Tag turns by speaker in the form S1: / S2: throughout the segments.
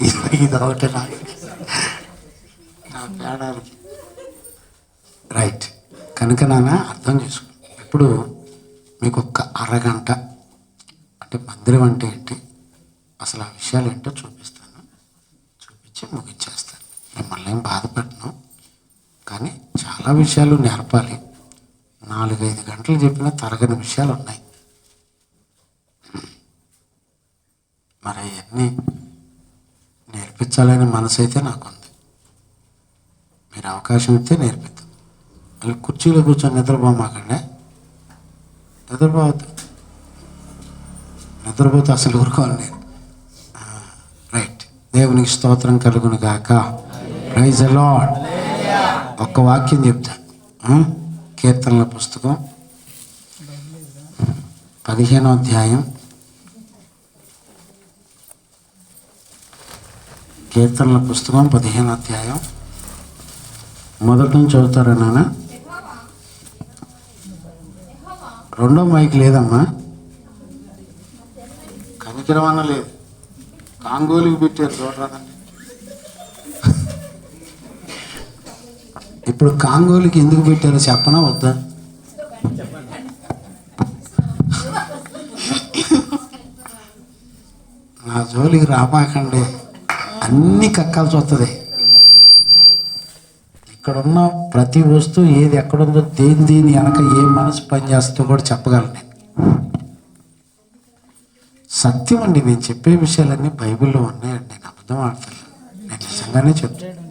S1: ఇది ఒకటి నా రైట్. కనుక నాన్న అర్థం చేసుకో. ఇప్పుడు మీకు ఒక్క అరగంట అంటే మందిరం అంటే ఏంటి? అసలు ఆ విషయాలు ఏంటో చూపిస్తాను. చూపించి ముగించేస్తాను. మిమ్మల్ని ఏం బాధపెట్టను కానీ చాలా విషయాలు నేర్పాలి. నాలుగైదు గంటలు చెప్పిన తరగని విషయాలు ఉన్నాయి. మరి అవన్నీ నేర్పించాలనే మనసు అయితే నాకుంది. మీరు అవకాశం ఇస్తే నేర్పిద్దాం. మళ్ళీ కుర్చీలో కూర్చొని నిద్రపోమాకండి. నిద్రపోవద్దు. నిద్రపోతే అసలు ఊరుకోవాలి నేను. రైట్. దేవునికి స్తోత్రం కలుగును గాక. ప్రైజ్ లాడ్ ఒక్క వాక్యం చెప్తా. కీర్తనల పుస్తకం. పదిహేనో అధ్యాయం. కీర్తనల పుస్తకం పదిహేను అధ్యాయం. మొదటి నుంచి చదువుతారా నాన్న? రెండో మైక్ లేదమ్మా. కనికరం లేదు. కాంగోలికి పెట్టారు చూడరాదండి. ఇప్పుడు కాంగోలికి ఎందుకు పెట్టారో చెప్పనా వద్దా? నా జోలికి రామాకండి. అన్ని కక్కాల్సి వస్తుంది ఇక్కడున్న ప్రతి వస్తువు ఏది ఎక్కడుందో దేని దేని వెనక ఏ మనసు పనిచేస్తుందో కూడా చెప్పగలను నేను. సత్యం అండి నేను చెప్పే విషయాలన్నీ బైబిల్లో ఉన్నాయండి నేను అబద్ధం ఆడతాను. నేను నిజంగానే చెప్తాను.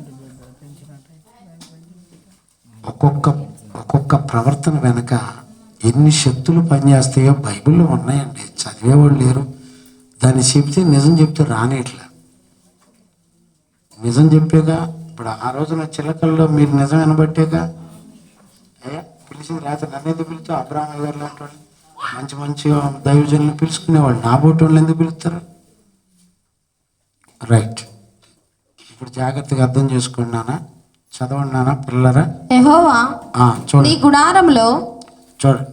S1: ఒక్కొక్క ఒక్కొక్క ప్రవర్తన వెనక ఎన్ని శక్తులు పనిచేస్తాయో బైబిల్లో ఉన్నాయండి. చదివేవాళ్ళు లేరు. దాన్ని చెప్తే నిజం చెప్తే రానేట్లా నిజం చెప్పేగా ఇప్పుడు ఆ రోజున చిలకల్లో మీరు నిజం వినబట్టేగా ఏ పిలిచింది రాత్రి నన్ను ఎందుకు పిలుస్తావు? అబ్రాహ్మ గారు లాంటి మంచి మంచి దైవజనులు పిలుచుకునేవాళ్ళు. నా బోటి వాళ్ళు ఎందుకు పిలుస్తారు? రైట్. ఇప్పుడు జాగ్రత్తగా అర్థం చేసుకోండి నాన్న. చదవండి నాన్న పిల్లరా? చూడండి.
S2: గుడారంలో
S1: చూడండి.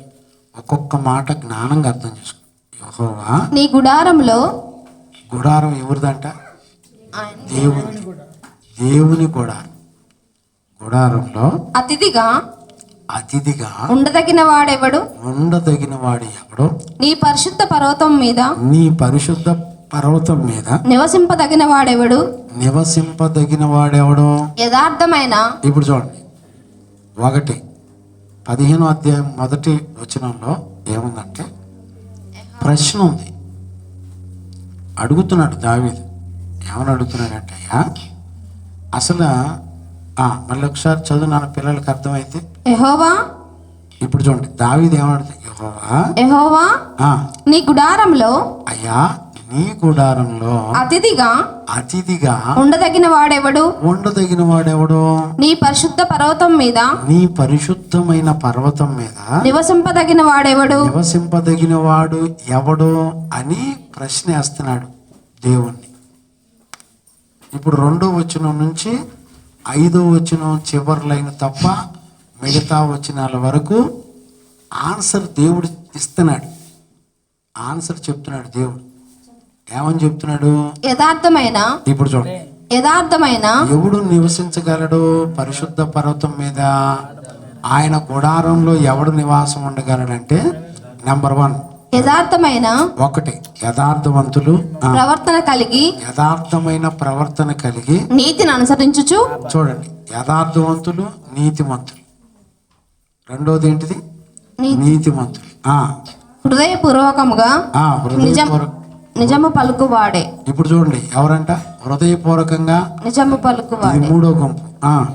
S1: ఒక్కొక్క మాట జ్ఞానంగా అర్థం చేసుకో యెహోవా.
S2: నీ గుడారంలో
S1: గుడారం ఎవరిదంట? దేవుని దేవుని గుడారం గుడారంలో
S2: అతిథిగా
S1: అతిథిగా
S2: ఉండదగిన వాడెవడు?
S1: ఉండదగిన వాడు ఎవడో?
S2: నీ పరిశుద్ధ పర్వతం మీద
S1: నీ పరిశుద్ధ పర్వతం మీద
S2: నివసింపదగిన వాడెవడు?
S1: నివసింపదగిన వాడెవడో?
S2: యథార్థమైన
S1: ఇప్పుడు చూడండి. ఒకటి పదిహేను అధ్యాయం మొదటి వచనంలో ఏముందంటే ప్రశ్న ఉంది. అడుగుతున్నాడు దావీదు. ఏమని అడుగుతున్నాడంటే అయ్యా అసలు ఆ, మళ్ళీ ఒకసారి చదువు నాన్న పిల్లలకి అర్థమైతే?
S2: యెహోవా?
S1: ఇప్పుడు చూడండి దావీదు ఏమడుగుతా యెహోవా?
S2: యెహోవా? నీ గుడారంలో
S1: అయ్యా నీ గుడారంలో
S2: అతిథిగా
S1: అతిథిగా
S2: ఉండదగిన వాడెవడు
S1: ఉండదగిన వాడెవడో
S2: నీ పరిశుద్ధ పర్వతం మీద
S1: నీ పరిశుద్ధమైన పర్వతం మీద
S2: నివసింపదగిన వాడెవడు
S1: నివసింపదగిన వాడు ఎవడో అని ప్రశ్న వేస్తున్నాడు దేవుణ్ణి. ఇప్పుడు రెండో వచనం నుంచి ఐదో వచనం చివరి లైన్ తప్ప మిగతా వచనాల వరకు ఆన్సర్ దేవుడు ఇస్తున్నాడు. ఆన్సర్ చెప్తున్నాడు దేవుడు. ఏమని చెప్తున్నాడు?
S2: యథార్థమైన
S1: ఇప్పుడు చూడండి
S2: యథార్థమైన
S1: ఎవడు నివసించగలడు పరిశుద్ధ పర్వతం మీద? ఆయన గుడారంలో ఎవడు నివాసం ఉండగలడంటే నెంబర్ వన్
S2: యథార్థమైన
S1: ఒకటి యథార్థవంతులు
S2: ప్రవర్తన కలిగి
S1: యథార్థమైన ప్రవర్తన కలిగి
S2: నీతిని అనుసరించుచు
S1: చూడండి. యథార్థవంతులు నీతిమంతులు. రెండోది ఏంటిది? నీతిమంతులు. ఆ,
S2: హృదయపూర్వకముగా నిజము పలుకువాడే.
S1: ఇప్పుడు చూడండి ఎవరంట? హృదయపూర్వకంగా
S2: నిజము పలుకువాడే.
S1: మూడో గుంపు. ఆ,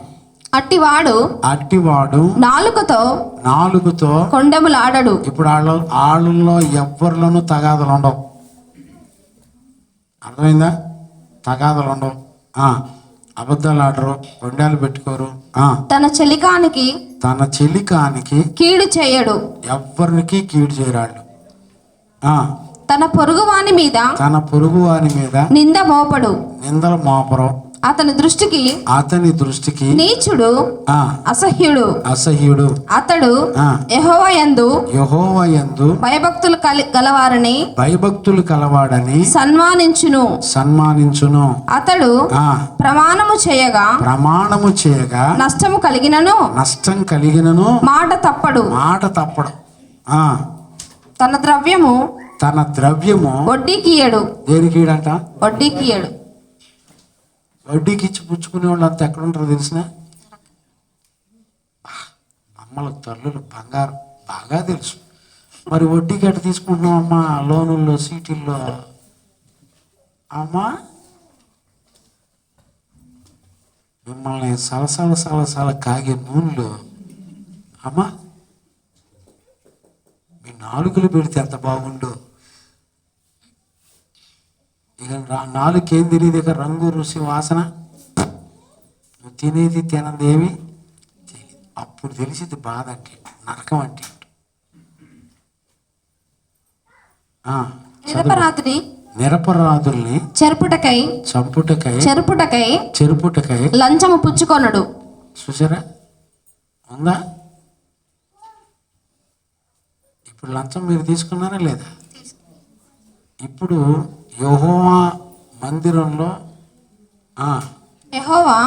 S2: అట్టివాడు
S1: అట్టివాడు
S2: నాలుకతో
S1: నాలుగుతో
S2: కొండెములాడడు.
S1: ఇప్పుడు వాళ్ళ వాళ్ళలో ఎవ్వరిలోనూ తగాదలు ఉండవు. అర్థమైందా? తగాదలు ఉండవు. ఆ, అబద్ధాలు ఆడరు కొండాలు పెట్టుకోరు ఆ,
S2: తన చెలికానికి
S1: తన చెలికానికి
S2: కీడు చేయడు.
S1: ఎవ్వరికి కీడు చేయరాళ్ళు. ఆ,
S2: తన పొరుగువాని మీద
S1: తన పొరుగు వారి మీద
S2: నింద మోపడు.
S1: నిందల మోపరం.
S2: అతని దృష్టికి
S1: అతని దృష్టికి
S2: నీచుడు
S1: ఆ
S2: అసహ్యుడు
S1: అసహ్యుడు
S2: అతడు
S1: ఆ
S2: యెహోవా యందు
S1: యహోవ యందు
S2: భయభక్తులు కలి గలవారని
S1: భయభక్తులు కలవాడని
S2: సన్మానించును.
S1: సన్మానించును.
S2: అతడు
S1: ఆ
S2: ప్రమాణము చేయగా
S1: ప్రమాణము చేయగా
S2: నష్టము కలిగినను.
S1: నష్టం కలిగినను.
S2: మాట తప్పడు.
S1: మాట తప్పడం. ఆ.
S2: తన ద్రవ్యము
S1: తన ద్రవ్యము
S2: వడ్డీకియడు
S1: దేనికి
S2: వడ్డీకియడు
S1: వడ్డీకి ఇచ్చి పుచ్చుకునే వాళ్ళు అంత ఎక్కడ ఉంటారో తెలిసిన అమ్మల తల్లులు బంగారం బాగా తెలుసు. మరి వడ్డీకి ఎట్ట తీసుకుంటున్నాం అమ్మా లోనుల్లో సీటీల్లో. అమ్మా మిమ్మల్ని సలసల సలసల కాగే నూనెలో. అమ్మా మీ నాలుగులు పెడితే ఎంత బాగుండో? నాలుకేం తెలియదు ఇక రంగు రుచి వాసన? నువ్వు తినేది తినది ఏమి? తెలియదు అప్పుడు తెలిసింది బాధ అంటే నరకం అంటే.
S2: నిరపరాధిని?
S1: నిరపరాధుల్ని
S2: చెరుపుటకై?
S1: చంపుటకై
S2: చెరుపుటకై?
S1: చెరుపుటకై.
S2: లంచము పుచ్చుకొనడు.
S1: చూసారా? ఉందా? ఇప్పుడు లంచం మీరు తీసుకున్నారా లేదా? ఇప్పుడు యెహోవా మందిరంలో
S2: యెహోవా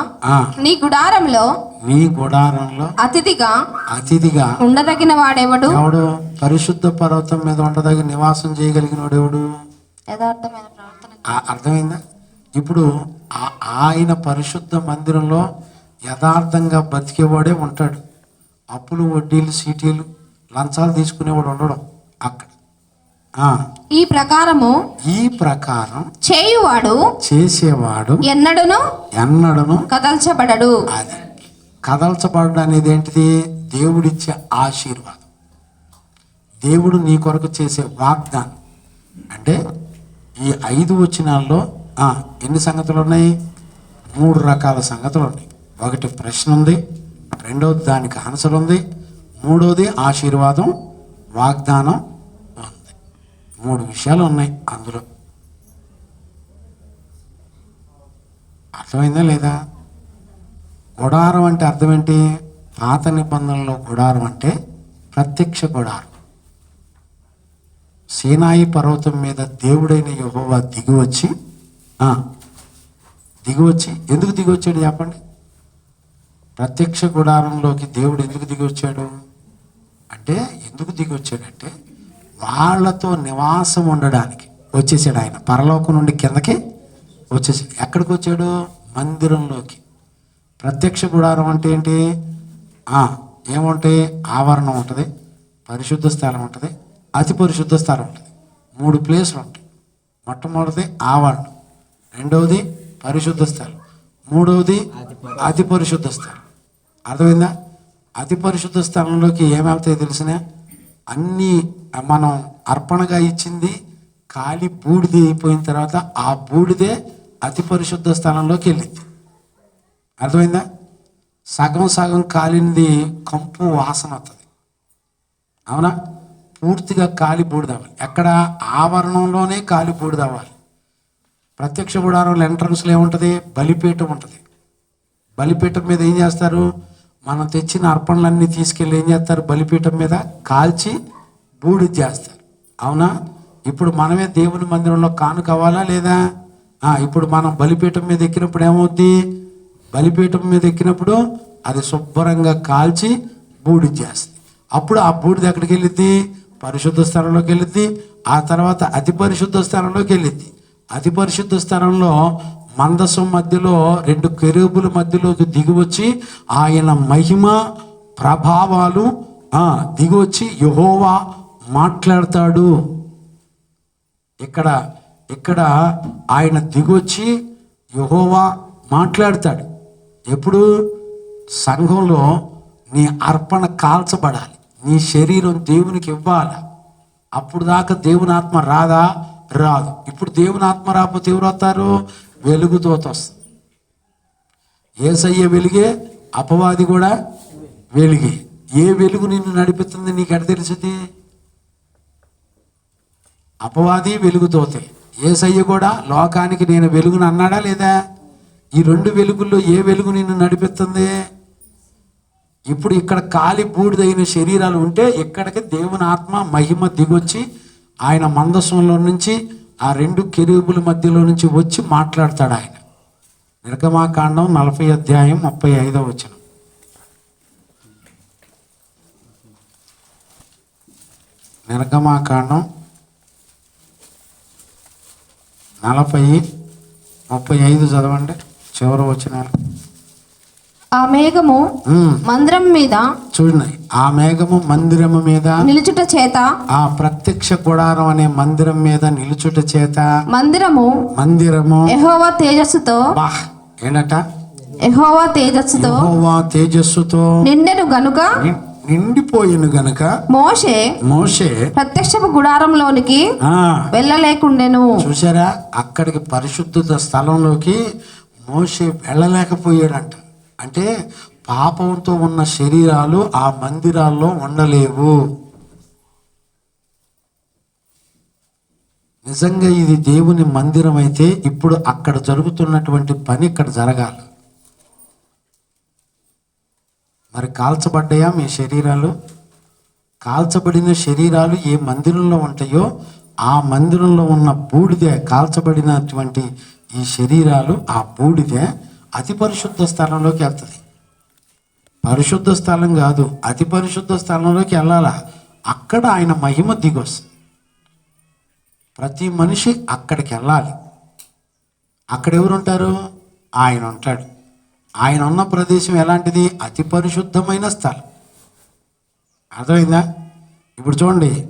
S2: నీ గుడారంలో
S1: నీ గుడారంలో
S2: అతిథిగా
S1: అతిథిగా
S2: ఉండదగిన వాడెవడు?
S1: ఎవడు? పరిశుద్ధ పర్వతం మీద ఉండదగి నివాసం చేయగలిగిన వాడు ఎవడు
S2: యథార్థమైన
S1: అర్థమైందా? ఇప్పుడు ఆ- ఆయన పరిశుద్ధ మందిరంలో యథార్థంగా బతికేవాడే ఉంటాడు. అప్పులు వడ్డీలు సీటీలు లంచాలు తీసుకునేవాడు ఉండడం అక్కడ.
S2: ఈ ప్రకారము
S1: ఈ ప్రకారం
S2: చేయువాడు
S1: చేసేవాడు
S2: ఎన్నడును
S1: ఎన్నడను
S2: కదల్చబడడు.
S1: అది. కదల్చబడడం అనేది ఏంటిది? దేవుడిచ్చే ఆశీర్వాదం. దేవుడు నీ కొరకు చేసే వాగ్దానం. అంటే ఈ ఐదు వచనాల్లో ఆ, ఎన్ని సంగతులు ఉన్నాయి మూడు రకాల సంగతులు ఉన్నాయి ఒకటి ప్రశ్న ఉంది రెండవది దానికి ఆన్సర్ ఉంది మూడవది ఆశీర్వాదం వాగ్దానం మూడు విషయాలు ఉన్నాయి అందులో. అర్థమైందా లేదా? గుడారం అంటే అర్థం ఏంటి? పాత నిబంధనలో గుడారం అంటే ప్రత్యక్ష గుడారం. సీనాయి పర్వతం మీద దేవుడైన యహోవా దిగి వచ్చి దిగి వచ్చి ఎందుకు దిగి వచ్చాడు చెప్పండి? ప్రత్యక్ష గుడారంలోకి దేవుడు ఎందుకు దిగి వచ్చాడు? అంటే ఎందుకు దిగి వచ్చాడంటే వాళ్ళతో నివాసం ఉండడానికి వచ్చేసాడు ఆయన. పరలోకం నుండి కిందకి వచ్చేసాడు. ఎక్కడికి వచ్చాడు? మందిరంలోకి. ప్రత్యక్ష గుడారం అంటే ఏంటి? ఏముంటే? ఏముంటాయి ఆవరణం ఉంటుంది. పరిశుద్ధ స్థలం ఉంటుంది. అతి పరిశుద్ధ స్థలం ఉంటుంది. మూడు ప్లేసులు ఉంటాయి. మొట్టమొదటిది ఆవరణం. రెండవది పరిశుద్ధ స్థలం. మూడవది అతి పరిశుద్ధ స్థలం. అర్థమైందా? అతి పరిశుద్ధ స్థలంలోకి ఏమవుతాయో తెలిసిన అన్నీ మనం అర్పణగా ఇచ్చింది కాలి బూడిద అయిపోయిన తర్వాత ఆ బూడిదే అతి పరిశుద్ధ స్థానంలోకి వెళ్ళింది. అర్థమైందా? సగం సగం కాలింది కంపు వాసన వస్తుంది అవునా? పూర్తిగా కాలి బూడిదవ్వాలి ఎక్కడ? ఆవరణంలోనే కాలి బూడిదవ్వాలి ప్రత్యక్ష గుడారంలో ఎంట్రన్స్లో ఏముంటుంది? బలిపీఠం ఉంటుంది. బలిపీఠం మీద ఏం చేస్తారు? మనం తెచ్చిన అర్పణలన్నీ తీసుకెళ్ళి ఏం చేస్తారు? బలిపీఠం మీద కాల్చి బూడి చేస్తారు. అవునా? ఇప్పుడు మనమే దేవుని మందిరంలో కాను కావాలా లేదా? ఇప్పుడు మనం బలిపీఠం మీద ఎక్కినప్పుడు ఏమవుద్ది? బలిపీఠం మీద ఎక్కినప్పుడు అది శుభ్రంగా కాల్చి బూడి చేస్తుంది. అప్పుడు ఆ బూడిద ఎక్కడికి వెళ్ళిద్ది? పరిశుద్ధ స్థలంలోకి వెళ్ళిద్ది. ఆ తర్వాత అతి పరిశుద్ధ స్థానంలోకి వెళ్ళిద్ది. అతి పరిశుద్ధ స్థలంలో మందసం మధ్యలో రెండు కెరూబుల మధ్యలోకి దిగివచ్చి ఆయన మహిమ ప్రభావాలు దిగివచ్చి యహోవా మాట్లాడతాడు. ఇక్కడ ఇక్కడ ఆయన దిగొచ్చి యహోవా మాట్లాడతాడు. ఎప్పుడు? సంఘంలో నీ అర్పణ కాల్చబడాలి. నీ శరీరం దేవునికి ఇవ్వాలి? అప్పుడు దాకా దేవుని ఆత్మ రాదా? రాదు. ఇప్పుడు దేవుని ఆత్మ రాకపోతే ఎవరు వస్తారు? వెలుగుతో వస్తుంది. ఏసయ్య వెలుగే అపవాది కూడా వెలుగే. ఏ వెలుగు నిన్ను నడిపిస్తుంది నీకు ఎడ తెలిసింది? అపవాది వెలుగుతోతే ఏసయ్య కూడా లోకానికి నేను వెలుగును అన్నాడా లేదా? ఈ రెండు వెలుగుల్లో ఏ వెలుగు నిన్ను నడిపిస్తుంది? ఇప్పుడు ఇక్కడ కాలి బూడిదైన శరీరాలు ఉంటే ఇక్కడికి దేవుని ఆత్మ మహిమ దిగొచ్చి ఆయన మందస్వంలో నుంచి ఆ రెండు కెరూబుల మధ్యలో నుంచి వచ్చి మాట్లాడతాడు ఆయన. నిర్గమాకాండం నలభై అధ్యాయం ముప్పై ఐదో వచనం. నిర్గమాకాండం నలభై ముప్పై ఐదు చదవండి చివరి వచ్చినారు
S2: ఆ మేఘము మందిరం మీద
S1: చూడండి ఆ మేఘము మందిరము మీద
S2: నిలుచుట చేత
S1: ఆ ప్రత్యక్ష గుడారం అనే మందిరం మీద నిలుచుట చేత
S2: మందిరము
S1: మందిరము
S2: యెహోవా తేజస్సుతో
S1: ఏంటట?
S2: యెహోవా తేజస్సుతో
S1: యెహోవా తేజస్సుతో
S2: నిండెను గనుక
S1: నిండిపోయిన గనుక
S2: మోషే
S1: మోషే
S2: ప్రత్యక్షపు గుడారంలోనికి వెళ్ళలేకుండెను.
S1: చూసారా అక్కడికి పరిశుద్ధ స్థలంలోకి మోషే వెళ్ళలేకపోయాడంట. అంటే పాపంతో ఉన్న శరీరాలు ఆ మందిరాల్లో ఉండలేవు. నిజంగా ఇది దేవుని మందిరం అయితే ఇప్పుడు అక్కడ జరుగుతున్నటువంటి పని ఇక్కడ జరగాలి. మరి కాల్చబడ్డాయా మీ శరీరాలు? కాల్చబడిన శరీరాలు ఏ మందిరంలో ఉంటాయో ఆ మందిరంలో ఉన్న బూడిదే కాల్చబడినటువంటి ఈ శరీరాలు ఆ బూడిదే అతి పరిశుద్ధ స్థలంలోకి వెళ్తుంది. పరిశుద్ధ స్థలం కాదు అతి పరిశుద్ధ స్థలంలోకి వెళ్ళాలా? అక్కడ ఆయన మహిమ దిగొస్తుంది. ప్రతి మనిషి అక్కడికి వెళ్ళాలి. అక్కడ ఎవరు ఉంటారు ఆయన ఉంటాడు. ఆయన ఉన్న ప్రదేశం ఎలాంటిది? అతి పరిశుద్ధమైన స్థలం. అర్థమైందా? ఇప్పుడు చూడండి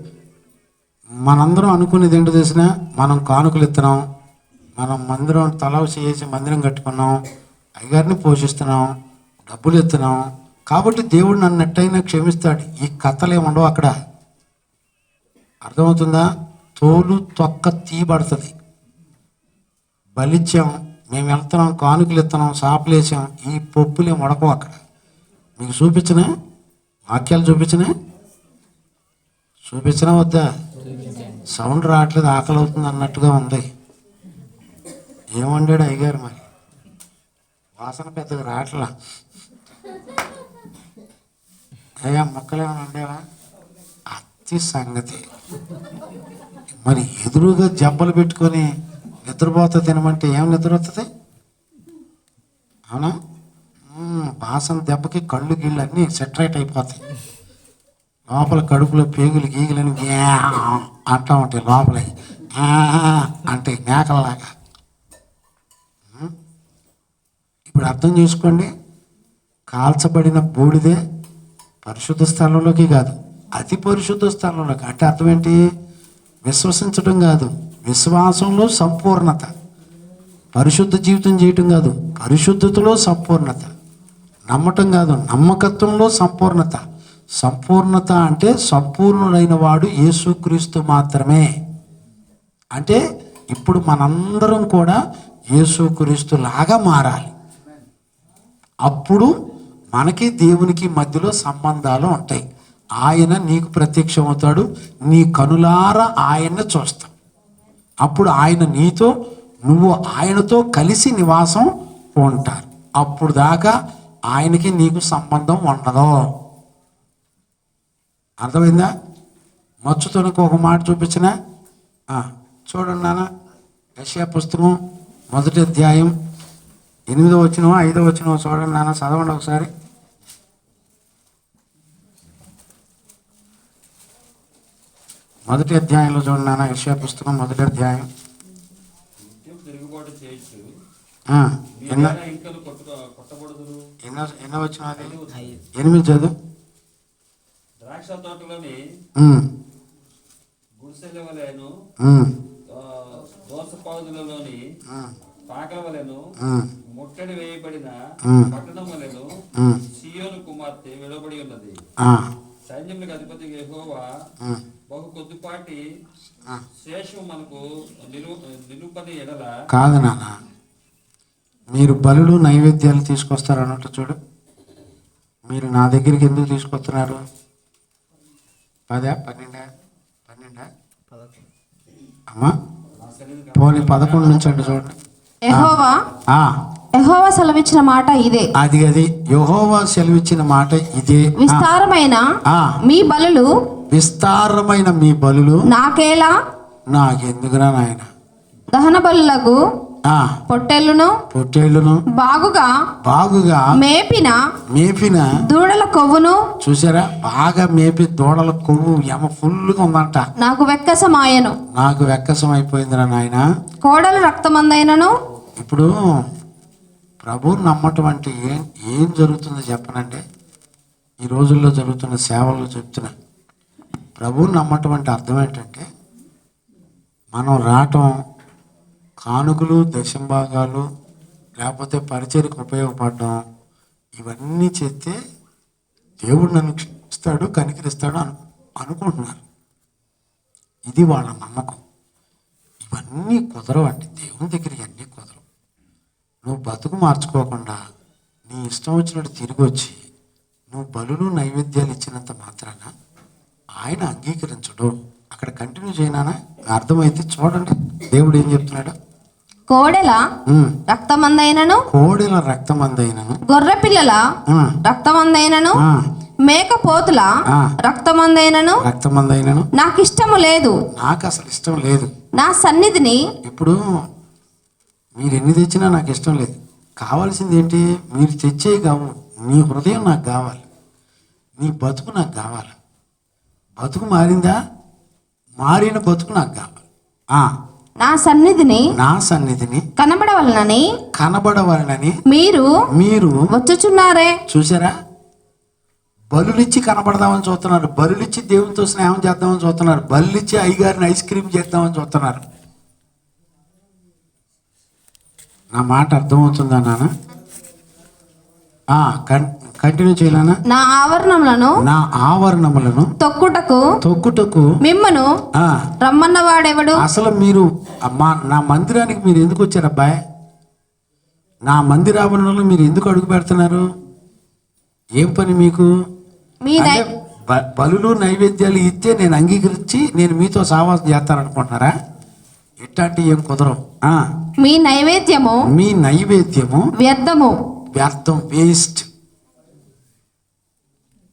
S1: మనందరం అనుకునేది ఏంటో తెలిసిన మనం కానుకలు ఇస్తున్నాం మనం మందిరం తల చేసి మందిరం కట్టుకున్నాం అయ్యగారిని పోషిస్తున్నాం డబ్బులు ఎత్తున్నాం కాబట్టి దేవుడు నన్ను ఎట్టయినా క్షమిస్తాడు. ఈ కథలు ఏమి ఉండవు అక్కడ? అర్థమవుతుందా? తోలు తొక్క తీయబడుతుంది. బలిచ్చాం. మేము వెళ్తున్నాం కానుకలు ఇస్తున్నాం సాపలేసాం ఈ పప్పులే ఉడకవు అక్కడ. మీకు చూపించనా? వాక్యాలు చూపించిన? చూపించనా వద్దా? సౌండ్ రావట్లేదు ఆకలి అవుతుంది అన్నట్టుగా ఉంది. ఏమండాడు అయ్యగారు మరి? వాసన పెద్దగా రావట్లా. అయ్యా మొక్కలు ఏమైనా ఉండేవా? అతి సంగతి. మరి ఎదురుగా జంపలు పెట్టుకొని నిద్రపోతుంది తినమంటే ఏం నిద్ర వస్తుంది అవునా? వాసన దెబ్బకి కళ్ళు గిళ్ళు అన్నీ సెటరేట్ అయిపోతాయి. లోపల కడుపులో పేగులు గీగులని గ్యా ఉంటాయి లోపల అంటే మేకలలాగా మ్మ్. ఇప్పుడు అర్థం చేసుకోండి. కాల్చబడిన బూడిదే పరిశుద్ధ స్థలంలోకి కాదు అతి పరిశుద్ధ స్థలంలోకి. అంటే అర్థం ఏంటి? విశ్వసించడం కాదు విశ్వాసంలో సంపూర్ణత. పరిశుద్ధ జీవితం చేయటం కాదు పరిశుద్ధతలో సంపూర్ణత. నమ్మటం కాదు నమ్మకత్వంలో సంపూర్ణత. సంపూర్ణత అంటే సంపూర్ణుడైన వాడు యేసుక్రీస్తు మాత్రమే. అంటే ఇప్పుడు మనందరం కూడా యేసుక్రీస్తు లాగా మారాలి. అప్పుడు మనకి దేవునికి మధ్యలో సంబంధాలు ఉంటాయి. ఆయన నీకు ప్రత్యక్షం అవుతాడు నీ కనులారా ఆయన్ని చూస్తావు అప్పుడు ఆయన నీతో నువ్వు ఆయనతో కలిసి నివాసం ఉంటారు. అప్పుడు దాకా ఆయనకి నీకు సంబంధం ఉండదు. అర్థమైందా? మచ్చుతోనికి ఒక మాట చూపించిన? చూడండి నాన్న యశా పుస్తకం మొదటి అధ్యాయం ఎనిమిదో వచ్చినో ఐదో వచ్చినో చూడండి నాన్న చదవండి ఒకసారి. మొదటి అధ్యాయంలో చూడండి నాన్న యశ్యా పుస్తకం మొదటి అధ్యాయం. ఎన్న ఎన్నో వచ్చిన అది? ఎనిమిది చదువు.
S3: ద్రాక్ష తోటలోని గుడిసెల వలెను దోస పాదులలోని పాకల వలెను ముట్టడి వేయబడిన
S1: మ్.
S3: పట్టణం వలెను
S1: ఉమ్,
S3: సియోను కుమార్తె విడబడి ఉన్నది.
S1: ఆ,
S3: సైన్యములకు అధిపతి యెహోవా బహు కొద్దిపాటి. శేషం మనకు నిలు నిలుపని ఎడల
S1: కాదు నాన్న. మీరు బలులు నైవేద్యాలు తీసుకొస్తారు అన్నట్టు చూడు. మీరు నా దగ్గరికి ఎందుకు తీసుకొస్తున్నారు? పదా పన్నెండా? పన్నెండా? అమ్మా. పోనీ పదకొండు నుంచి అండి చూడండి
S2: యెహోవా సెలవిచ్చిన మాట ఇదే.
S1: అది అది. యహోవా సెలవిచ్చిన మాట ఇదే.
S2: విస్తారమైన
S1: ఆ,
S2: మీ బలులు
S1: విస్తారమైన మీ బలులు
S2: నాకేలా?
S1: నాకెందుకురా నాయన?
S2: దహన బలులకు
S1: ఆ,
S2: పొట్టెళ్ళును
S1: పొట్టేళ్ళును
S2: బాగుగా
S1: బాగుగా
S2: మేపిన
S1: మేపిన
S2: దూడల కొవ్వును
S1: చూసారా? బాగా మేపి దూడల కొవ్వు ఎమ ఫుల్గా ఉందంట.
S2: నాకు వెక్కసమాయను.
S1: నాకు వెక్కసం అయిపోయిందిరా నాయన.
S2: కోడలు రక్తమందైనను
S1: ఇప్పుడు ప్రభువుని నమ్మటం అంటే ఏం ఏం జరుగుతుందో చెప్పనండి? ఈ రోజుల్లో జరుగుతున్న సేవలు చెప్తున్నా. ప్రభువుని నమ్మటం అంటే అర్థం ఏంటంటే మనం రావటం కానుకలు దశంభాగాలు లేకపోతే పరిచయకు ఉపయోగపడడం ఇవన్నీ చేస్తే దేవుడు నన్ను క్షమిస్తాడు కనికరిస్తాడు అను అనుకుంటున్నారు. ఇది వాళ్ళ నమ్మకం. ఇవన్నీ కుదరవండి. దేవుని దగ్గర ఇవన్నీ కుదరవు. నువ్వు బతుకు మార్చుకోకుండా నీ ఇష్టం వచ్చినట్టు తిరిగి వచ్చి నువ్వు బలులు నైవేద్యాలు ఇచ్చినంత మాత్రాన ఆయన అంగీకరించడు. అక్కడ కంటిన్యూ చేయనానా? అర్థమైతే చూడండి. దేవుడు ఏం చెప్తున్నాడు?
S2: కోడెల? రక్తమందైనను?
S1: కోడెల రక్తమందైనను.
S2: గొర్రె పిల్లల రక్తమందైనను?
S1: ఆ,
S2: మేకపోతుల?
S1: ఆ.
S2: రక్తమందైనను?
S1: రక్తమందైనను.
S2: నాకు ఇష్టము లేదు.
S1: నాకు అసలు ఇష్టం లేదు.
S2: నా సన్నిధిని
S1: ఇప్పుడు మీరు ఎన్ని తెచ్చినా నాకు ఇష్టం లేదు. కావాల్సింది ఏంటి? మీరు తెచ్చే కావు నీ హృదయం నాకు కావాలి. నీ బతుకు నాకు కావాలి. బతుకు మారిందా? మారిన బతుకు నాకు కావాలి.
S2: నా సన్నిధిని
S1: నా సన్నిధిని
S2: కనబడవలనని
S1: కనబడవాలని
S2: మీరు
S1: మీరు
S2: వచ్చుచున్నారే.
S1: చూసారా? బలులిచ్చి కనబడదామని చూస్తున్నారు. బలులిచ్చి దేవునితో స్నేహం చేద్దామని చూస్తున్నారు. బలులిచ్చి అయ్యగారిని ఐస్ క్రీమ్ చేద్దామని చూస్తున్నారు. నా మాట అర్థమవుతుందా నాన్న? కంటిన్యూ చేయాలనా
S2: నా ఆవరణములను
S1: నా ఆవరణములను
S2: తొక్కుటకు
S1: తొక్కుటకు
S2: మిమ్మను
S1: ఆ,
S2: రమ్మన్నవాడెవడు?
S1: అసలు మీరు మా నా మందిరానికి మీరు ఎందుకు వచ్చారు అబ్బాయి? నా మందిరావరణలో మీరు ఎందుకు అడుగు పెడుతున్నారు? ఏం పని మీకు? బలులు నైవేద్యాలు ఇస్తే నేను అంగీకరించి నేను మీతో సావాసం చేస్తాననుకుంటున్నారా? ఇట్లాంటి ఏం కుదరవు. ఆ,
S2: మీ నైవేద్యము
S1: మీ నైవేద్యము
S2: వ్యర్థము.
S1: వ్యర్థం వేస్ట్.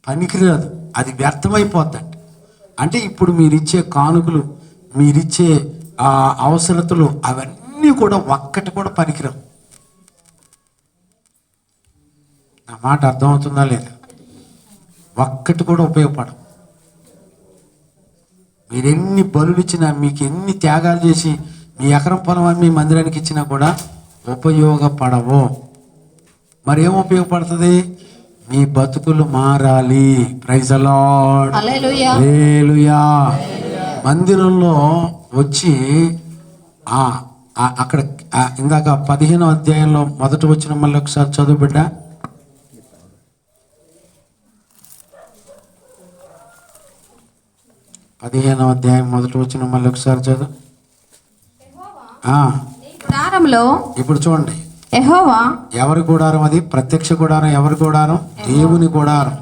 S1: పనికిరాదు. అది వ్యర్థమైపోద్దండి అంటే ఇప్పుడు మీరిచ్చే కానుకలు మీరిచ్చే ఆ అవసరతలు అవన్నీ కూడా ఒక్కటి కూడా పనికిరావు. నా మాట అర్థమవుతుందా లేదా? ఒక్కటి కూడా ఉపయోగపడవు. మీరు ఎన్ని బలులు ఇచ్చినా మీకు ఎన్ని త్యాగాలు చేసి మీ ఎకరం పొలం అమ్మి మందిరానికి ఇచ్చినా కూడా ఉపయోగపడవు. మరి ఏం ఉపయోగపడుతుంది? మీ బతుకులు మారాలి. Praise
S2: hallelujah.
S1: మందిరంలో వచ్చి అక్కడ ఇందాక పదిహేనో అధ్యాయంలో మొదట వచ్చిన మళ్ళీ ఒకసారి చదువు బిడ్డ. పదిహేనో అధ్యాయం మొదట వచ్చిన మళ్ళీ ఒకసారి చదువు.
S2: గుడారంలో
S1: ఇప్పుడు చూడండి.
S2: యెహోవా
S1: ఎవరి గుడారం అది? ప్రత్యక్ష గుడారం ఎవరి గుడారం దేవుని గుడారం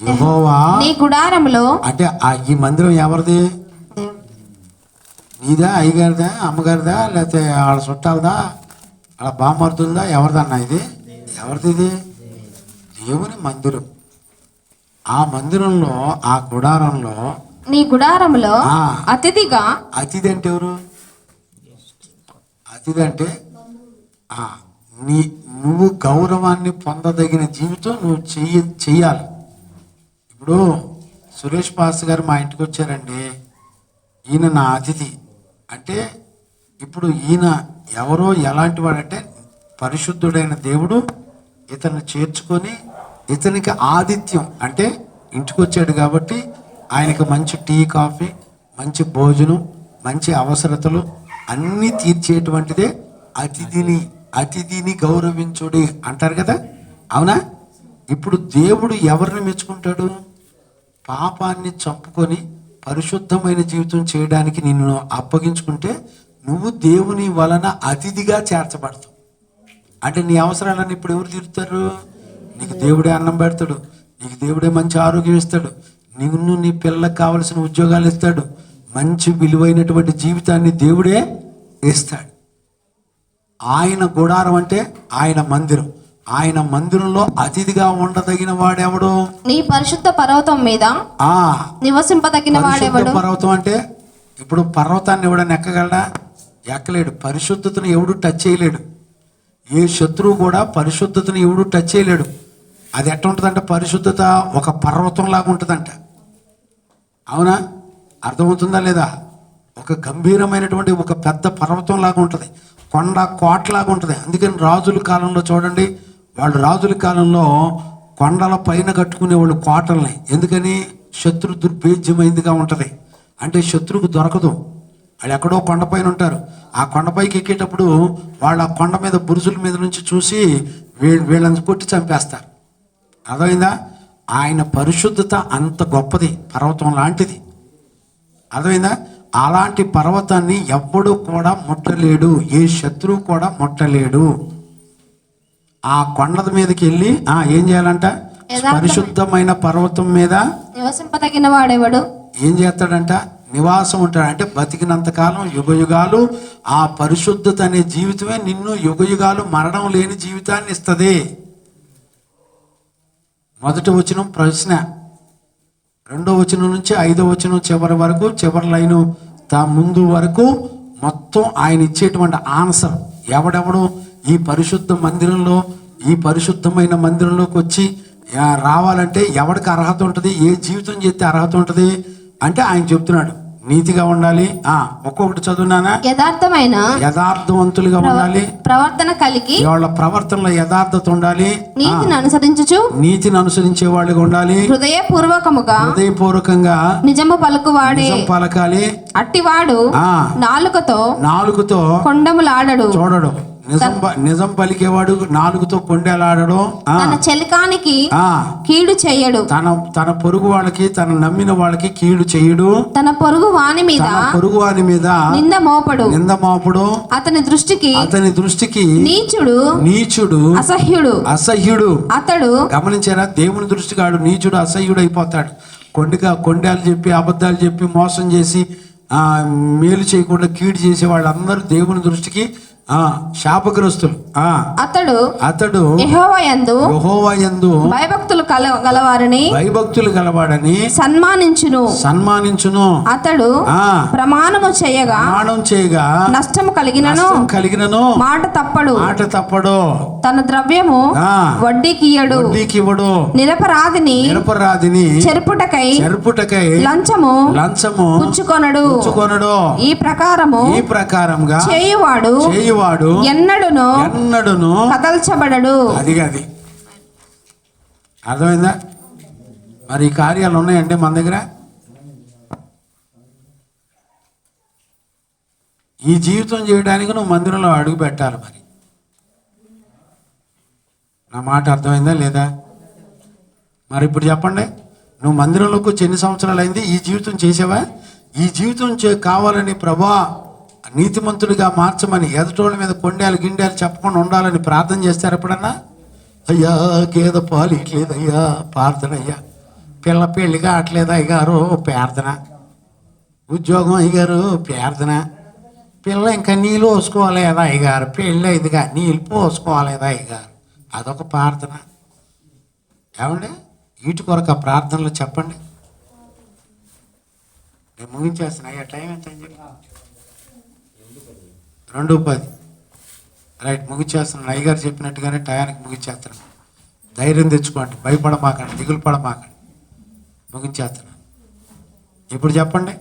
S1: యెహోవా
S2: నీ గుడారంలో
S1: అంటే ఈ మందిరం ఎవరిది? నీదా అయ్యగారిదా అమ్మగారిదా లేకపోతే వాళ్ళ చుట్టాలదా? వాళ్ళ బామ్మర్దులదా ఎవరిదన్నా ఇది? ఎవరిది ఇది? దేవుని మందిరం. ఆ మందిరంలో ఆ గుడారంలో
S2: నీ గుడారంలో. అతిథిగా
S1: అతిథి అంటే ఎవరు? అతిథి అంటే నీ నువ్వు గౌరవాన్ని పొందదగిన జీవితం నువ్వు చెయ్యి చెయ్యాలి. ఇప్పుడు సురేష్ పాస్ గారు మా ఇంటికి వచ్చారండి. ఈయన నా అతిథి. అంటే ఇప్పుడు ఈయన ఎవరో ఎలాంటి వాడంటే పరిశుద్ధుడైన దేవుడు ఇతన్ని చేర్చుకొని ఇతనికి ఆతిథ్యం అంటే ఇంటికి వచ్చాడు కాబట్టి ఆయనకి మంచి టీ కాఫీ మంచి భోజనం మంచి అవసరతలు అన్నీ తీర్చేటువంటిదే అతిథిని అతిథిని గౌరవించుడి అంటారు కదా? అవునా? ఇప్పుడు దేవుడు ఎవరిని మెచ్చుకుంటాడు? పాపాన్ని చంపుకొని పరిశుద్ధమైన జీవితం చేయడానికి నిన్ను అప్పగించుకుంటే నువ్వు దేవుని వలన అతిథిగా చేర్చబడతావు. అంటే నీ అవసరాలను ఇప్పుడు ఎవరు తీరుతారు? నీకు దేవుడే అన్నం పెడతాడు. నీకు దేవుడే మంచి ఆరోగ్యం ఇస్తాడు. నిన్ను నీ పిల్లలకు కావలసిన ఉద్యోగాలు ఇస్తాడు. మంచి విలువైనటువంటి జీవితాన్ని దేవుడే ఇస్తాడు. ఆయన గుడారం అంటే ఆయన మందిరం. ఆయన మందిరంలో అతిథిగా ఉండదగిన వాడెవడు?
S2: నీ పరిశుద్ధ పర్వతం మీద
S1: ఆ.
S2: నివసింపదగిన వాడెవడు?
S1: పర్వతం అంటే ఇప్పుడు పర్వతాన్ని ఎవడన్నా ఎక్కగలడా? ఎక్కలేడు. పరిశుద్ధతను ఎవడు టచ్ చేయలేడు. ఏ శత్రువు కూడా పరిశుద్ధతను ఎవడు టచ్ చేయలేడు. అది ఎట్లా ఉంటుందంటే? పరిశుద్ధత ఒక పర్వతంలాగా ఉంటుందంట. అవునా? అర్థమవుతుందా లేదా? ఒక గంభీరమైనటువంటి ఒక పెద్ద పర్వతంలాగా ఉంటుంది. కొండ కోటలాగా ఉంటుంది. అందుకని రాజుల కాలంలో చూడండి వాళ్ళు రాజుల కాలంలో కొండల పైన కట్టుకునే వాళ్ళు కోటల్ని. ఎందుకని? శత్రు దుర్భేజ్యమైందిగా ఉంటుంది. అంటే శత్రువుకు దొరకదు. వాళ్ళు ఎక్కడో కొండపైన ఉంటారు. ఆ కొండపైకి ఎక్కేటప్పుడు వాళ్ళు ఆ కొండ మీద బురుజుల మీద నుంచి చూసి వీళ్ళు వీళ్ళని కొట్టి చంపేస్తారు. అర్థమైందా? ఆయన పరిశుద్ధత అంత గొప్పది పర్వతం లాంటిది. అర్థమైందా? అలాంటి పర్వతాన్ని ఎవ్వడు కూడా ముట్టలేడు ఏ శత్రువు కూడా ముట్టలేడు. ఆ కొండ మీదకి వెళ్ళి ఆ ఏం చేయాలంట? పరిశుద్ధమైన పర్వతం మీద
S2: నివసింపదగిన వాడెవడు?
S1: ఏం చేస్తాడంట? నివాసం ఉంటాడు. అంటే బతికినంత కాలం యుగ యుగాలు ఆ పరిశుద్ధత అనే జీవితమే నిన్ను యుగ యుగాలు మరణం లేని జీవితాన్ని ఇస్తుంది. మొదటి వచనం ప్రశ్న. రెండో వచనం నుంచి ఐదో వచనం చివరి వరకు చివరి లైను తా ముందు వరకు మొత్తం ఆయన ఇచ్చేటువంటి ఆన్సర్. ఎవడెవడు? ఈ పరిశుద్ధ మందిరంలో ఈ పరిశుద్ధమైన మందిరంలోకి వచ్చి రావాలంటే ఎవడికి అర్హత ఉంటుంది? ఏ జీవితం చేస్తే అర్హత ఉంటుంది? అంటే ఆయన చెప్తున్నాడు. నీతిగా ఉండాలి. ఆ ఒక్కొక్కటి చదువునానా
S2: యథార్థమైన?
S1: యథార్థవంతులుగా ఉండాలి.
S2: ప్రవర్తన కలిగి
S1: వాళ్ళ ప్రవర్తనలో యథార్థత ఉండాలి.
S2: నీతిని అనుసరించుచు
S1: నీతిని అనుసరించే వాళ్ళుగా ఉండాలి.
S2: హృదయపూర్వకముగా
S1: హృదయపూర్వకంగా
S2: నిజము పలుకువాడే
S1: పలకాలి.
S2: అట్టివాడు
S1: ఆ
S2: నాలుకతో
S1: నాలుగుతో
S2: కొండములాడడు.
S1: చూడడు. నిజం నిజం పలికేవాడు నాలుగుతో కొండేలాడడం
S2: తన చెలికానికి కీడు చేయడు.
S1: తన తన పొరుగు వాళ్ళకి తన నమ్మిన వాళ్ళకి కీడు చేయుడు.
S2: తన పొరుగు వాని మీద
S1: పొరుగు వాని మీద
S2: నింద మోపడు.
S1: నింద మోపుడు.
S2: అతని దృష్టికి
S1: అతని దృష్టికి
S2: నీచుడు
S1: నీచుడు
S2: అసహ్యుడు.
S1: అసహ్యుడు.
S2: అతడు
S1: గమనించారా? దేవుని దృష్టికి ఆడు నీచుడు అసహ్యుడు అయిపోతాడు. కొండిగా కొండాలు చెప్పి అబద్ధాలు చెప్పి మోసం చేసి ఆ, మేలు చేయకుండా కీడు చేసే వాళ్ళందరూ దేవుని దృష్టికి శాపగ్రస్తులు
S2: అతడు
S1: అతడు
S2: యెహోవాయందు
S1: యందు
S2: భయభక్తులు కల గలవారిని
S1: భయభక్తులు గలవాడని
S2: సన్మానించును.
S1: సన్మానించును.
S2: అతడు ప్రమాణము చేయగా
S1: ప్రమాణం చేయగా
S2: నష్టము కలిగినను.
S1: కలిగినను.
S2: మాట తప్పడు.
S1: మాట తప్పడు.
S2: తన ద్రవ్యము
S1: ఆ.
S2: వడ్డీకియడు
S1: వడ్డీకి ఇవ్వడు
S2: నిరపరాధిని
S1: నిరపరాధిని
S2: చెరుపుటకై
S1: చెరుపుటకై
S2: లంచము
S1: లంచము
S2: పుచ్చుకొనడు.
S1: పుచ్చుకొనడు.
S2: ఈ ప్రకారము
S1: ఈ ప్రకారంగా
S2: చేయువాడు.
S1: చేయువాడు
S2: ఎన్నడును
S1: ఎన్నడును
S2: కదల్చబడడు.
S1: అది అది అర్థమైందా? మరి ఈ కార్యాలు ఉన్నాయండి మన దగ్గర? ఈ జీవితం చేయడానికి నువ్వు మందిరంలో అడుగు పెట్టాలి మరి. నా మాట అర్థమైందా లేదా? మరి ఇప్పుడు చెప్పండి. నువ్వు మందిరంలోకి వచ్చి ఎన్ని సంవత్సరాలు అయింది ఈ జీవితం చేసావా? ఈ జీవితం చే కావాలని ప్రభా నీతిమంతుడిగా మార్చమని ఎదటోళ్ళ మీద కొండేలు గిండాలు చెప్పకుండా ఉండాలని ప్రార్థన చేస్తారు ఎప్పుడన్నా? అయ్యా గేదె పాలు ఇట్లేదయ్యా ప్రార్థన అయ్యా పిల్ల పెళ్ళి కావట్లేదు అయ్యారు ప్రార్థన. ఉద్యోగం అయ్యారు ప్రార్థన. పిల్ల ఇంకా నీళ్ళు పోసుకోవాలేదా అయ్యగారు? పెళ్ళి అయిందిగా నీళ్ళు పోసుకోవాలేదా అయ్యగారు? అదొక ప్రార్థన. ఏమండి? వీటి కొరకు ఆ ప్రార్థనలు చెప్పండి. నేను ముగించేస్తున్నా. అయ్యా టైం ఎంత అని చెప్పి రెండు పది రైట్ ముగించేస్తున్నాను అయ్యగారు చెప్పినట్టుగానే టయానికి ముగించేస్తున్నాను ధైర్యం తెచ్చుకోండి. భయపడమాకండి. దిగులు పడమాకండి. ముగించేస్తున్నాను ఇప్పుడు చెప్పండి.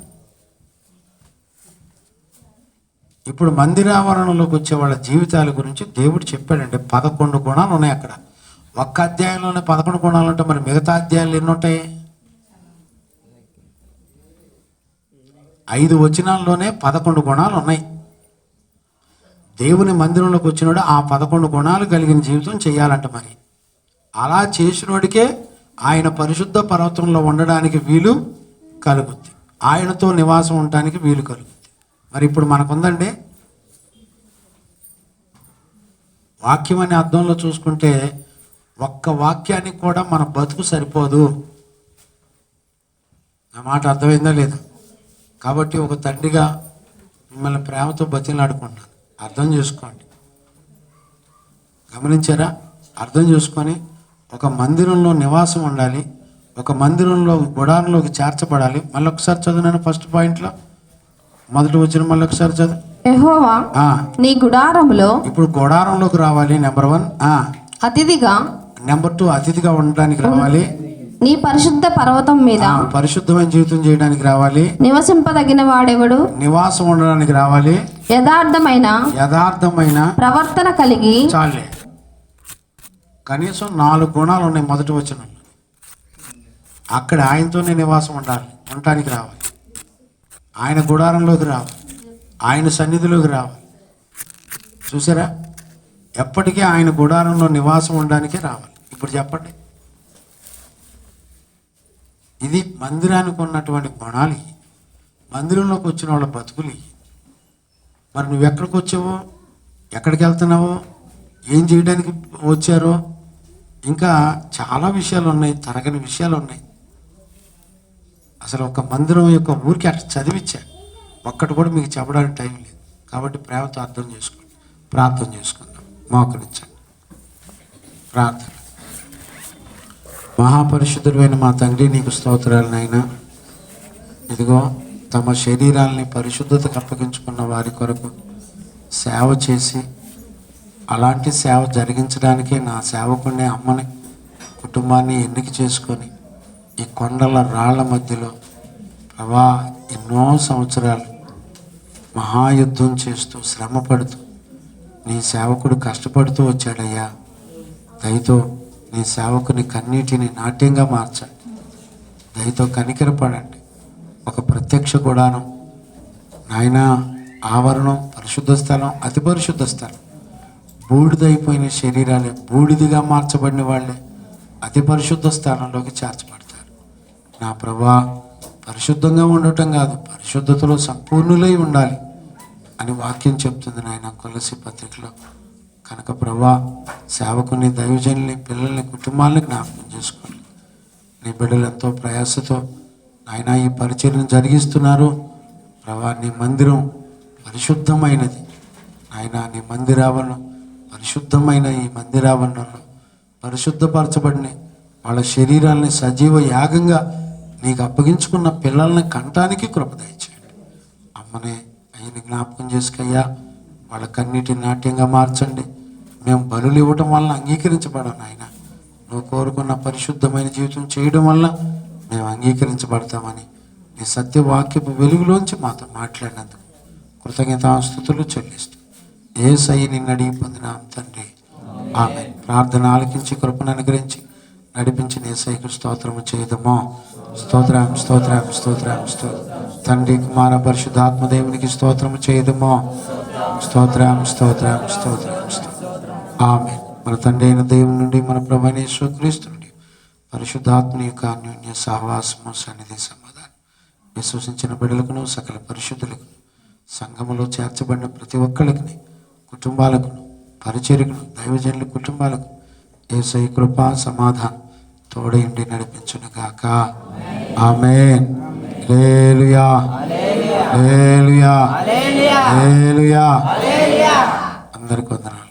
S1: ఇప్పుడు మందిరావరణలోకి వచ్చే వాళ్ళ జీవితాల గురించి దేవుడు చెప్పాడండి. పదకొండు గుణాలు ఉన్నాయి అక్కడ. ఒక్క అధ్యాయంలోనే పదకొండు గుణాలు అంటే మరి మిగతా అధ్యాయాలు ఎన్ని ఉంటాయి? ఐదు వచనాల్లోనే పదకొండు గుణాలు ఉన్నాయి. దేవుని మందిరంలోకి వచ్చినోడు ఆ పదకొండు గుణాలు కలిగిన జీవితం చేయాలంట మరి. అలా చేసినోడికే ఆయన పరిశుద్ధ పర్వతంలో ఉండడానికి వీలు కలుగుద్ది. ఆయనతో నివాసం ఉండడానికి వీలు కలుగుద్ది. మరి ఇప్పుడు మనకుందండి. వాక్యం అనే అర్థంలో చూసుకుంటే ఒక్క వాక్యానికి కూడా మన బతుకు సరిపోదు. నా మాట అర్థమైందా లేదా? కాబట్టి ఒక తండ్రిగా మిమ్మల్ని ప్రేమతో బతిలాడుకుంటున్నాను. అర్థం చేసుకోండి. గమనించారా? అర్థం చేసుకొని ఒక మందిరంలో నివాసం ఉండాలి ఒక మందిరంలో గుడారంలోకి చేర్చబడాలి. మళ్ళీ ఒకసారి చదువునాను ఫస్ట్ పాయింట్లో. మొదటి వచ్చిన మళ్ళీ ఒకసారి చదువు.
S2: యెహోవా నీ గుడారములో
S1: ఇప్పుడు గుడారంలోకి రావాలి నెంబర్ వన్.
S2: అతిథిగా
S1: నెంబర్ టూ అతిథిగా ఉండడానికి రావాలి.
S2: నీ పరిశుద్ధ పర్వతం మీద
S1: పరిశుద్ధమైన జీవితం చేయడానికి రావాలి.
S2: నివసింపదగిన వాడెవడు?
S1: నివాసం ఉండడానికి రావాలి.
S2: యథార్థమైన
S1: యథార్థమైన
S2: ప్రవర్తన కలిగి
S1: చాలే. కనీసం నాలుగు గుణాలు ఉన్నాయి మొదటి వచనంలో. అక్కడ ఆయనతోనే నివాసం ఉండాలి. ఉండటానికి రావాలి. ఆయన గుడారంలోకి రావాలి. ఆయన సన్నిధిలోకి రావాలి. చూసారా? ఎప్పటికీ ఆయన గుడారంలో నివాసం ఉండడానికే రావాలి. ఇప్పుడు చెప్పండి. ఇది మందిరానికి ఉన్నటువంటి గుణాలు మందిరంలోకి వచ్చిన వాళ్ళ బతుకులు మరి నువ్వు ఎక్కడికి వచ్చావో ఎక్కడికి వెళ్తున్నావో ఏం చేయడానికి వచ్చారో ఇంకా చాలా విషయాలు ఉన్నాయి తరగని విషయాలు ఉన్నాయి. అసలు ఒక మందిరం యొక్క ఊరికి అట్లా చదివించా ఒక్కటి కూడా మీకు చెప్పడానికి టైం లేదు. కాబట్టి ప్రేమతో అర్థం చేసుకోండి ప్రార్థన చేసుకుందాం. మోకరించండి. ప్రార్థన. మహాపరిశుద్ధుడైన మా తండ్రి నీకు స్తోత్రాలు నాయన. ఇదిగో తమ శరీరాల్ని పరిశుద్ధతకు అప్పగించుకున్న వారి కొరకు సేవ చేసి అలాంటి సేవ జరిగించడానికే నా సేవకునే అమ్మని కుటుంబాన్ని ఎన్నిక చేసుకొని ఈ కొండల రాళ్ళ మధ్యలో ప్రభా ఎన్నో సంవత్సరాలు మహాయుద్ధం చేస్తూ శ్రమ పడుతూ నీ సేవకుడు కష్టపడుతూ వచ్చాడయ్యా. దయతో నీ సేవకుని కన్నీటిని నాట్యంగా మార్చండి. దయతో కనికరపడండి ఒక ప్రత్యక్ష గుడానం నాయన ఆవరణం పరిశుద్ధ స్థలం అతి పరిశుద్ధ స్థలం. బూడిదైపోయిన శరీరాలే బూడిదిగా మార్చబడిన వాళ్ళే అతి పరిశుద్ధ స్థానంలోకి చేర్చబడతారు. నా ప్రభా పరిశుద్ధంగా ఉండటం కాదు పరిశుద్ధతలో సంపూర్ణులై ఉండాలి అని వాక్యం చెప్తుంది నాయన కొలసి పత్రికలో. కనుక ప్రభా సేవకుని దైవజనుల్ని పిల్లల్ని కుటుంబాలని జ్ఞాపకం చేసుకోండి. నీ బిడ్డలు ఎంతో ప్రయాసతో ఆయన ఈ పరిచర్యను జరిగిస్తున్నారు. ప్రభా నీ మందిరం పరిశుద్ధమైనది. ఆయన నీ మందిరావరణం పరిశుద్ధమైన ఈ మందిరావరణంలో పరిశుద్ధపరచబడిన వాళ్ళ శరీరాల్ని సజీవ యాగంగా నీకు అప్పగించుకున్న పిల్లల్ని కంటానికి కృపదయచేయండి అమ్మనే అయ్యని జ్ఞాపకం చేసుకయ్యా. వాళ్ళ కన్నీటి నాట్యంగా మార్చండి. మేము బలులు ఇవ్వటం వల్ల అంగీకరించబడాను ఆయన నువ్వు కోరుకున్న పరిశుద్ధమైన జీవితం చేయడం వల్ల మేము అంగీకరించబడతామని నీ సత్యవాక్యపు వెలుగులోంచి మాతో మాట్లాడినందుకు కృతజ్ఞతాస్థుతులు చెల్లిస్తూ ఏ సై నిన్ను అడిగి పొందినాం తండ్రి. ఆమె ప్రార్థన ఆలకించి కృపను అనుగ్రహించి నడిపించిన ఏసైకు స్తోత్రము చేయదమో. స్తోత్రం స్తోత్రం స్తోత్రం స్తోత్రం. తండ్రి కుమార పరిశుద్ధాత్మదేవునికి స్తోత్రము చేయదమో. స్తోత్రం స్తోత్రం స్తోత్రం స్తోత్రం. ఆమె మన తండ్రి అయిన దేవుని నుండి మన ప్రభనేశ్వర క్రీస్తు నుండి పరిశుద్ధాత్మ యొక్క అన్యోన్య సహవాసము సన్నిధి సమాధానం. విశ్వసించిన బిడ్డలకును సకల పరిశుద్ధులకు సంఘములో చేర్చబడిన ప్రతి ఒక్కరికి కుటుంబాలకు పరిచర్యకును దైవజనుల కుటుంబాలకు ఏసై కృప సమాధానం తోడయుండి నడిపించును గాక ఆమెన్ లేలుయా హల్లెలూయా. హల్లెలూయా. అందరికి వందనాలు.